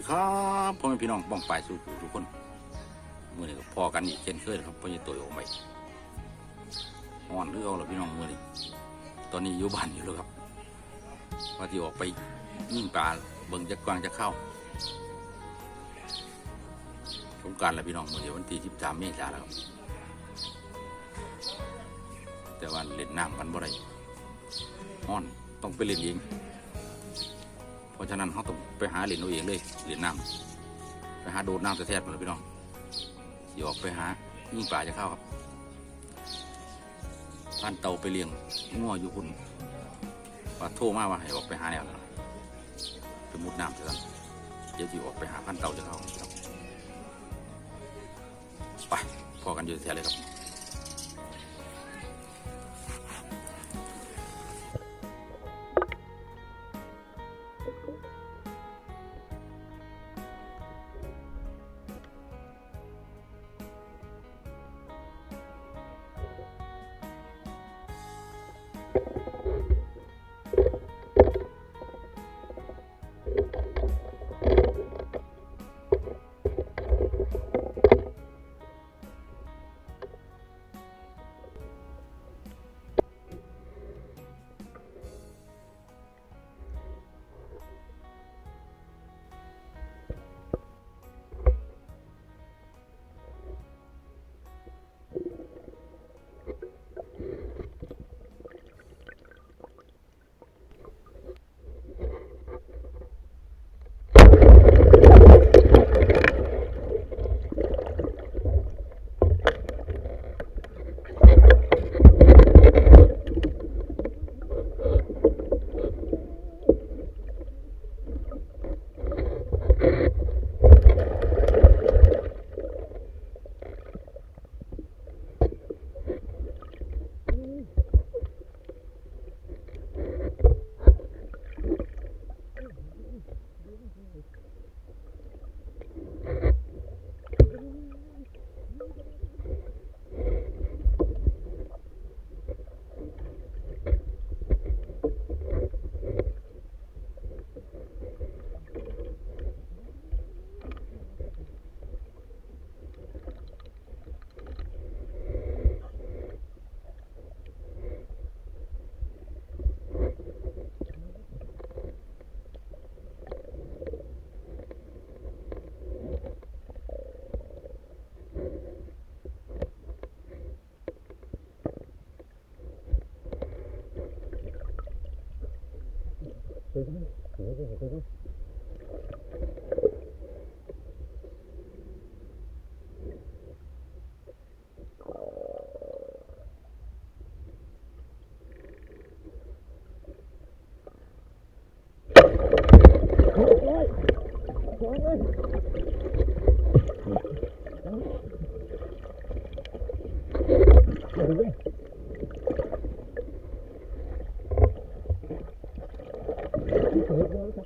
ดีครับพ่อแม่พี่น้องบ้องปลายสู่ทุกคนมือนี้ก็พอกันอีกเช่นเคยครับพ่อใหญ่ตัวโยมไปห่อนหรือเอาละพี่น้องมือนี้ตอนนี้อยู่บ้านอยู่แล้วครับว่าที่ออกไปยิ่งปลาเบิ่งจะกวางจะเข้าสงกรารแล้วพี่น้องมือเดียววันที่สิบสามเมษายนแล้วครับแต่ว่าเล่นน้ำกันบ่ได้ห่อนต้องไปเล่นเอง ราะฉะนั้นเขาต้องไปหาเหรียญเอาเองเลยเหรียญน้ำไปหาโดดน้ำแท้ๆมดเลยพี่น้องสิออกไปหายิ่งป่าจะเข้าครับท่านเตาไปเลี้ยงงัวอยู่คุณว่าโทมากว่าให้ออกไปหาแนวนั้นไปมุดน้ำซะกันเดี๋ยวสิออกไปหาพันเตาจะเข้าไปพอกันอยู่แท้เลยครับ Gracias.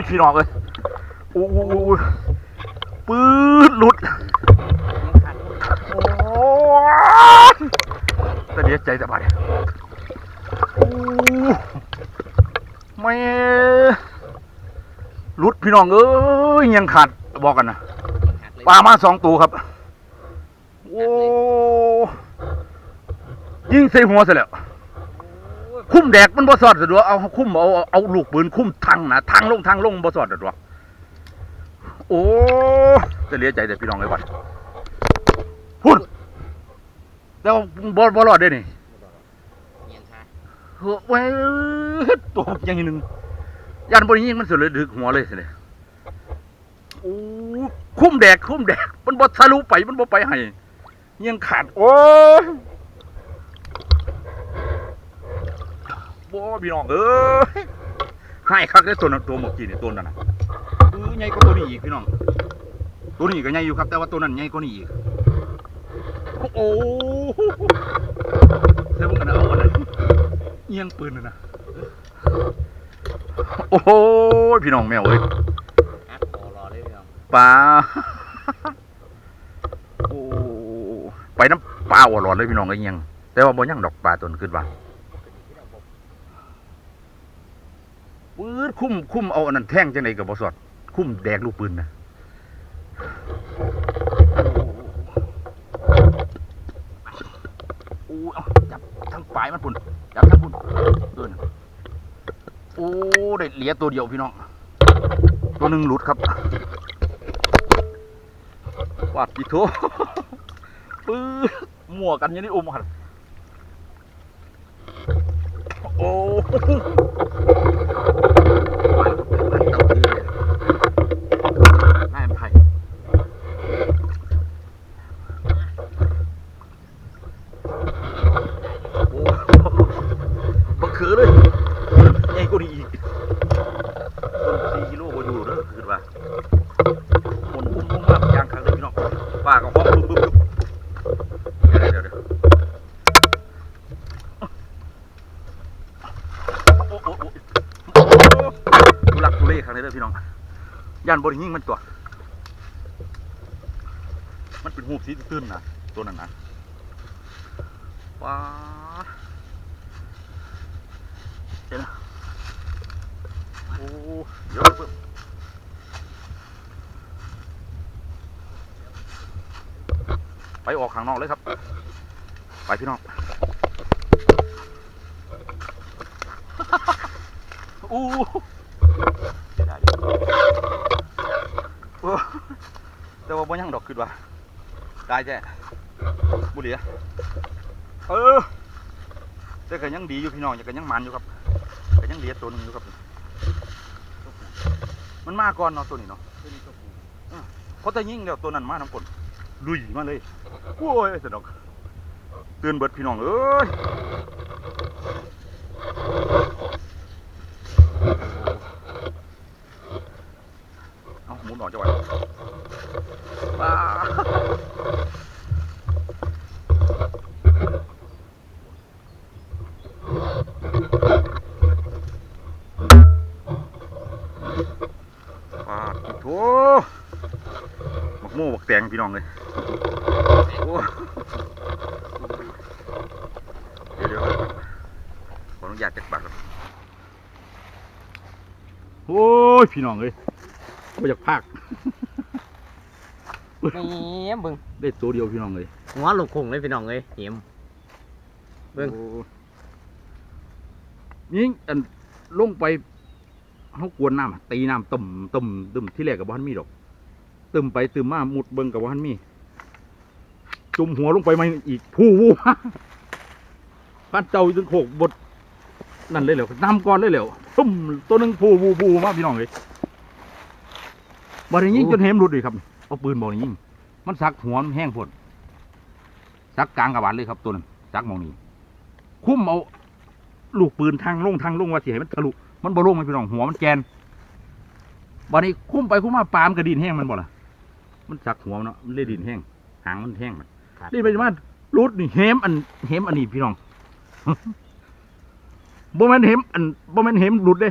ยพี่น้องเลยโอ้โหปื้ดหลุดโอ้ยแต่เดียวใจแต่บาดเนี่ยโอ้ไม่หลุดพี่น้องเอ้ยยังขาดบอกกันนะปลามาสองตัวครับ โอ้ยิงใส่หัวเสร็จแล้ว คุ้มแดกมันบ่สอดสะดวกเอาคุ้มเอาเอาลูกปืนคุ้มทางนะทางลงทางลงบ่สอดสะดวกโอ้จะเลียใจแต่พี่น้องไอ้วัดพุ่นแล้วบ่บ่รอดเด้นี่เงียนช้าเฮ้ยเว้ยตัวยังอีกหนึ่งยันบริยิงมันสุดเลยดึกหัวเลยสิเนี่ยโอ้คุ้มแดกคุ้มแดก มันบ่ทะลุไปมันบ่ไปให้ยังขาดโอ้ ยบ่พี่น้องเอ้ยให้คักได้ตัวนั้นตัวเมื่อกี้นี่ตัวนั้นน่ะเออใหญ่กว่าตัวนี้อีกพี่น้อง ตัวนี้ก็ใหญ่อยู่ครับ แต่ว่าตัวนั้นใหญ่กว่านี้อีก โอ้เดี๋ยวผมกันเอาอะไรเอียงปืนน่ะนะโอ้โหพี่น้องแมวเอ้ยฮะโอ้รอเลยพี่น้องปลาโอ้ไปน้ำปลาหัวร้อนเลยพี่น้องเอ้ยเอียงแต่ว่าบ่ยังดอกปลาตัวนั้นขึ้นว่าปืน คุ้มคุ้มเอาอันนั้นแท่งจังไดกับบ่สอด คุ้มแดกลูกปืนนะโอ้เอาจับทั้งปลายมันปุ่นจับทั้งปุ่นเดินโอ้ได้เหลียตัวเดียวพี่น้องตัวหนึ่งหลุดครับวาดกี่โถปื้อมั่วกันยังนี่อมหันโอ้มันเต่าดีเลยน่าแอมไทยโอ้บักคือเลยใหญ่กว่านี้อีก ต้นสี่กิโลก็อยู่เด้อคือว่าหมุนพุ่มพุ่มมากยางครั้งเลยพี่น้อง ป้าก็ห้องปุ๊บปุ๊บปุ๊บเดี๋ยวเดี๋ยวโอ้โอ้โอ้โอ้ทุลักทุเลครั้งนี้เด้อพี่น้องย่านบริยิ่งมันตัว มันเป็นหูบสีตื้นนะตัวนั้นนะว้าเดี๋ยวนะโอ้เย อะเพิ่มไปออกข้างนอกเลยครับ ไปพี่น้องอู้เสียดายอยู่โอ้แต่ว่าบ่ยังดอกขึ้นว่าตายแจ้บุเหลียเออแต่ก็ยังดีอยู่พี่น้องยังก็ยังมันอยู่ครับก็ยังเหลียตัวหนึงอยู่ครับ มันมาก่อนเนาะตัวนี้เนาะเพราะแต่ยิ่งเดี๋ยวตัวนั้นมาน้ำกล ลุยมาเลยโอ้ยสนอกเตือนเบิดพี่น้องเอ้ยเอาหมุนออกจะไหวว้าปาดโถบัก โม่บักแตงพี่น้องเลยโอ้เดี๋ยวเดี๋ยวขออนุญาตจักบาทครับโอ้ยพี่น้องเลยไม่อยากพากนี่เบิ่งได้ตัวเดียวพี่น้องเลยหัวลูกคงเลยพี่น้องเอ้ยเหียมเบิ่งโอ้นี่อันลงไปเขากวนน้ำอะตีน้ำต่ำต่ำตึมที่แรกกับบ้านมีดอก ตึมไปตึมมาหมุดเบิ่งกับบ้านมี จุ่มหัวลงไปมาอีกผู้วูมาพันเจ้าจนโขกบดนั่นเลยเหรอน้ำก้อนเลยเหรอตุ้มตัวนึงผู้วูวูมาพี่น้องเลยบริยิงจนเห็มรุดเลยครับเอาปืนบอลยิงมันสักหัวมันแห้งผดสักกลางกระบาลเลยครับตัวนั้นสักมองนี้คุ้มเอาลูกปืนทางลงทางลงว่าสิให้มันทะลุมันบ่ลงมันพี่น้องหัวมันแกนบัดนี้คุ้มไปคุ้มมาปลามกระดินแห้งมันบ่ล่ะ มันสักหัวมันเนาะมันเลยดินแห้งหางมันแห้งมันครับ นี่เป็นว่ารูดนี่เฮมอันเฮมอันนี้พี่น้อง บ่แม่นเฮมอันบ่แม่นเฮมหลุดเด้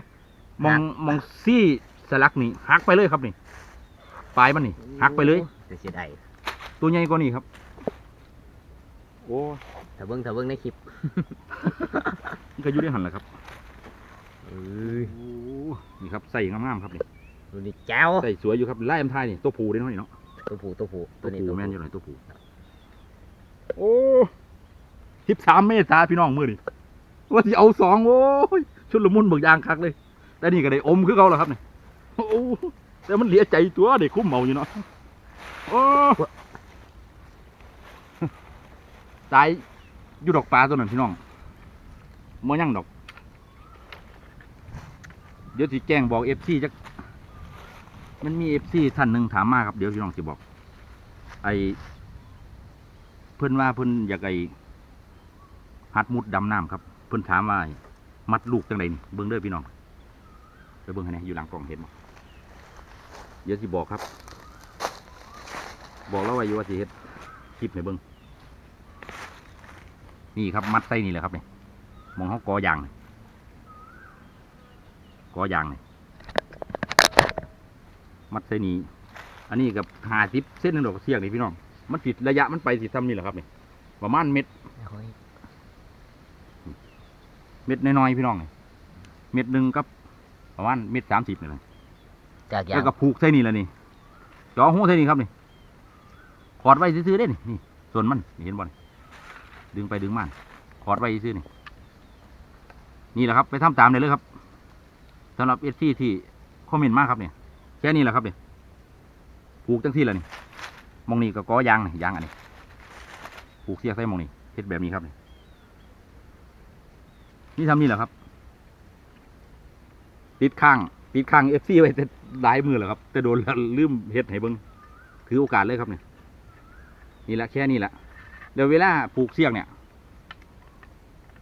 มองมองซี่สลักนี่หักไปเลยครับนี่ปลายมันนี่หักไปเลยเสียดายตัวใหญ่กว่านี้ครับ โอ้ถ้าเบิ่งถ้าเบิ่งในคลิปมันก็อยู่ได้หันแหละครับเอ้ยโอ้นี่ครับใส่งามๆครับนี่ดูนี่แจ้วใส่สวยอยู่ครับไล่อันทายนี่ตัวผูได้น้อยเนาะ ตัวผู้ตัวผู้ตัวนี้ผูตัวแม่นอผู้ยู่ไหนตัวผูโอ้ทิพสามเมษาพี่น้องมือนี่ว่าที่เอาสองโอ้ยชุดละมุนเบิกยางคักเลยแต่นี่ก็ได้อมคือเขาแล้วครับเนี่ยโอ้แต่มันเหลียใจตัวเด็กคุ้มเมาอยู่เนาะโอ้ตายอยู่ดอกปลาตัวนั้นพี่น้องมอยังดอก เดี๋ยวสิแจ้งบอกเอฟซีจัก มันมีเอฟซีท่านหนึ่งถามมาครับเดี๋ยวพี่น้องสิบอก ไอเพิ่อนว่าเพิ่อนอยากไอหัดมุดดำน้ำครับ เพิ่อนถามว่ามัดลูกจังไดนี่เบิ่งเด้อพี่น้องไปเบิ่งให้แน่อยู่หลังกล่องเห็นบ่เดี๋ยวสิบอกครับ บอกแล้วว่าอยู่ว่าสิเฮ็ดคลิปให้เบิ่งนี่ครับมัดใส่นี่แหละครับเนี่ยมองเขากอยางนี่กอยางนี่ มัดใส่นี่อันนี้กับหาสิบเส้นหนึ่งดอกเสียงนี่พี่น้อง มันติดระยะมันไปสิทำนี่แหละครับนี่ประมาณเม็ดเม็ดน้อยๆพี่น้องนี่เม็ดหนึ่งกับประมาณเม็ดสามสิบนี่แหละจากยาแล้วงก็ผูกใส่นี่แหละนี่จ่อหูใส่นี่ครับนี่ขอดไว้ซื้อๆได้นี่นี่ส่วนมันนี่เห็นบ่นี่ดึงไปดึงมาขอดไว้ซื้อนี่นี่แหละครับ ไปทำตามได้เลยครับสำหรับเอสซีที่คอมเมนต์มาครับเนี่ย แค่นี้แหละครับเนี่ยผูกจังที่ละนี่มองนี่ก็ก้อยางนี่ยางอันนี้ผูกเสียกใส่มองนี่เฮ็ดแบบนี้ครับ นี่นี่ทำนี่แหละครับ ติดข้าง ติดข้างเอฟซีไว้แต่หลายมือแล้วครับ แต่โดนลืมเฮ็ดให้เบิ้งถือโอกาสเลยครับเนี่ยนี่แหละแค่นี้แหละเดี๋ยวเวลาผูกเสียงเนี่ย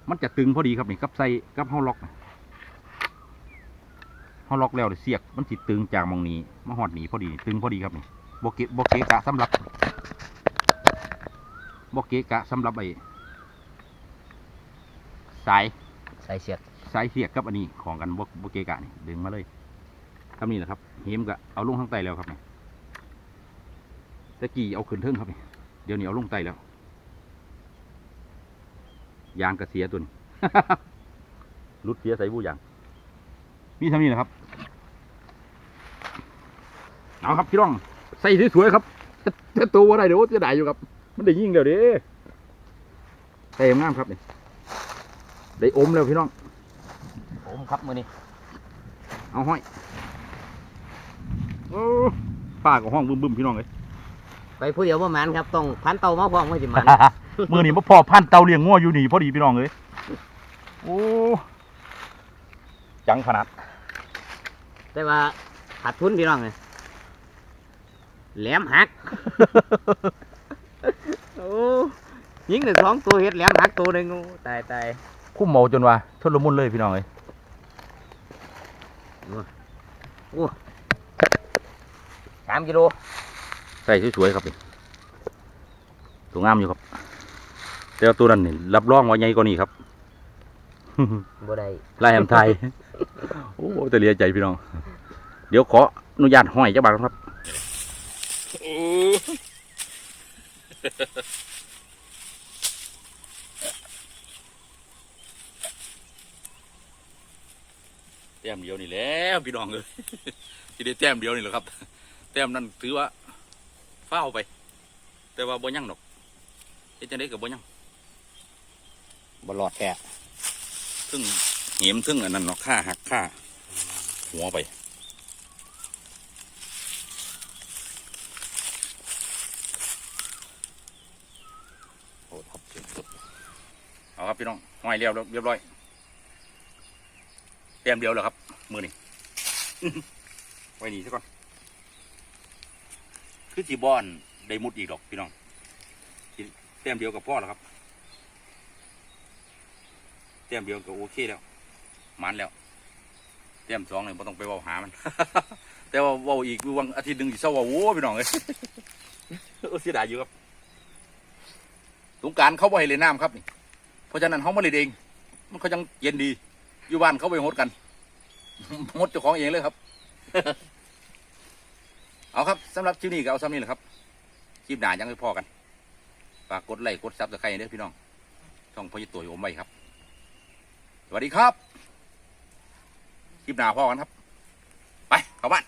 มันจะตึงพอดีครับนี่กับใส่กับเฮาล็อกนะ เฮาล็อกแล้วเสียกมันสิตึงจากหมองนี้มาหอดหนีพอดีตึงพอดีครับนี่โบเกะโบเกะกะสำหรับโบเกะกะสำหรับไอ้สายใส่เสียกสายเสียกกับอันนี้ของกันบโบเกกะนี่ดึงมาเลยทำนี่แหละครับเฮมก็เอาลงข้างใต้แล้วครับนี่ตะกี้เอาขึ้นเทิงครับนี่เดี๋ยวนี้เอาลงใต้แล้วยางกระเสียตัวนี้รุดเสียใส่บูยาง นี่ทำนี่แหละครับเอาครับพี่น้องใส่สวยๆครับจะตัวอะไรเดี๋ยวจะได้อยู่ครับ มันได้ยิ่งเดี๋ยวเด้ใส่งามครับนี่ได้อมแล้วพี่น้องผมครับมือนี้เอาห้อยโอ้ป้ากับห้องบึ้มบึ้มๆพี่น้องเลยไปผู้เดียวประมาณครับต้องพันเตามาพร้อมไว้สิมันมือนี่มาพอพันเตาเลี้ยงง้ออยู่นี่พอดีพี่น้องเลยโอ้จังขนาด แต่ว่าขาดทุนพี่น้องเลยแหลมหัก โอ้ยิงหนึ่งสองตัวเฮ็ดแหลมหักตัวหนึ่งโอ้ตายตายคุ้มเมาจนว่าชนละมุนเลยพี่น้องเลยสามกิโลใส่สวยๆครับนี่ตัวงามอยู่ครับแต่ว่าตัวนั้นนี่รับรองว่าใหญ่กว่านี้ครับ บ่ได้ลายแหมไทย โอ้แต่เลียใจพี่น้อง เดี๋ยวขออนุญาตห้อยเจ้าบ่าวครับแต้มเดียวนี่แหล้วพี่น้องเลยที่ได้แต้มเดียวนี่แหละครับ แต้มนั้นถือว่าเฝ้าวไป แต่ว่าบ่ยั่งดอกเฮ็ดจังได๋ก็บ่ยั่งบ่หลอดแท้ ซึ่งเหียมซึ่งอันนั้นเนาะค่าหักค่า หัวไป โอ้ครับเสียงสุดเอาครับพี่น้องห้อยเรียบเรียบร้อยเต็มเดียวแล้วครับ มือนี่ไว้นี่ซะก่อน คือจีบอนได้มุดอีกดอกพี่น้องสิเต็มเดียวกับพ่อแล้วครับ เต็มเดียวก็โอเคแล้วมันแล้วเต็มสองเลยไม่ต้องไปว่าหามัน แต่ว่าว่าอีกวันอาทิตย์หนึ่งอีกเศร้าว่าโว้พี่น้องเลยเออเสียดายอยู่ครับสงการเขาบ่ให้เล่นน้ำครับนี่เพราะฉะนั้นเขามาเล่นเอง มันเขายังเย็นดี อยู่บ้านเขาไปหดกันหดเจ้าของเองเลยครับ เอาครับสำหรับคลิปนี้ก็เอาซ้ำนี้แหละครับคลิปหนายังไม่พอกันฝากกดไลค์กดซับสไครต์ด้วยพี่น้องช่องพยิตัวอยู่อมไว้ครับ สวัสดีครับคลิปหน้าพ่อกันครับ ไปเข้าบ้าน